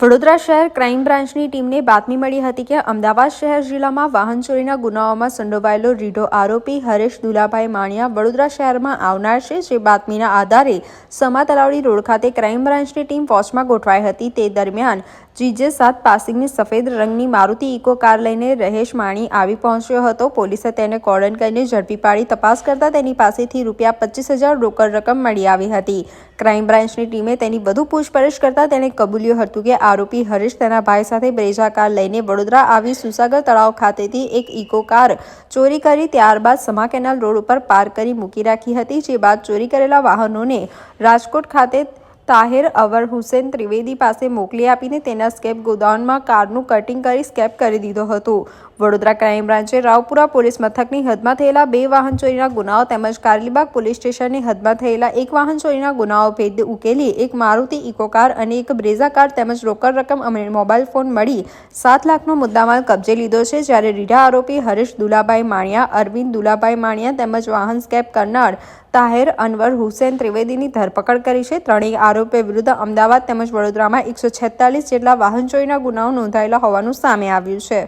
વડોદરા શહેર ક્રાઇમ બ્રાન્ચની ટીમને બાતમી મળી હતી કે અમદાવાદ શહેર જિલ્લામાં વાહન ચોરીના ગુનાઓમાં સંડોવાયેલો રીઢો આરોપી હરેશ દુલાભાઈ માણિયા વડોદરા શહેરમાં આવનાર છે, જે બાતમીના આધારે સમા તલાવડી રોડ ખાતે ક્રાઇમ બ્રાન્ચની ટીમ વોચમાં ગોઠવાઈ હતી. તે દરમિયાન જીજે સાત પાસિંગની સફેદ રંગની મારુતિ ઇકો કાર લઈને રહેશ માણી આવી પહોંચ્યો હતો. પોલીસે તેને કોર્ડન કરીને ઝડપી પાડી તપાસ કરતા તેની પાસેથી રૂપિયા પચીસ હજાર રોકડ રકમ મળી આવી હતી. ક્રાઇમ બ્રાન્ચની ટીમે તેની વધુ પૂછપરછ કરતા તેણે કબૂલ્યું હતું કે આરોપી હરીશ તેના ભાઈ સાથે બ્રેઝા કાર લઈને વડોદરા આવી સુસાગર તળાવ ખાતેથી એક ઇકો કાર ચોરી કરી ત્યારબાદ સમા કેનાલ રોડ ઉપર પાર્ક કરી મૂકી રાખી હતી, જે બાદ ચોરી કરેલા વાહનોને રાજકોટ ખાતે તાહિર અવર હુસેન ત્રિવેદી પાસે મોકલી આપીને તેના સ્કેપ ગોદાઉનમાં કારનું કટિંગ કરી સ્કેપ કરી દીધો હતો. વડોદરા ક્રાઇમ બ્રાન્ચે રાવપુરા પોલીસ મથકની હદમાં થયેલા બે વાહન ચોરીના ગુનાઓ તેમજ કારલીબાગ પોલીસ સ્ટેશનની હદમાં થયેલા એક વાહન ચોરીના ગુનાઓ ભેદ ઉકેલી એક મારુતિ ઇકો કાર અને એક બ્રેઝા કાર તેમજ રોકડ રકમ અને મોબાઈલ ફોન મળી સાત લાખનો મુદ્દામાલ કબજે લીધો છે. જ્યારે રીઢા આરોપી હરીશ દુલાભાઈ માણિયા, અરવિંદ દુલાભાઈ માણિયા તેમજ વાહન સ્કેપ કરનાર તાહેર અનવર હુસેન ત્રિવેદીની ધરપકડ કરી છે. ત્રણેય આરોપીઓ વિરુદ્ધ અમદાવાદ તેમજ વડોદરામાં એકસો જેટલા વાહન ચોરીના ગુનાઓ નોંધાયેલા હોવાનું સામે આવ્યું છે.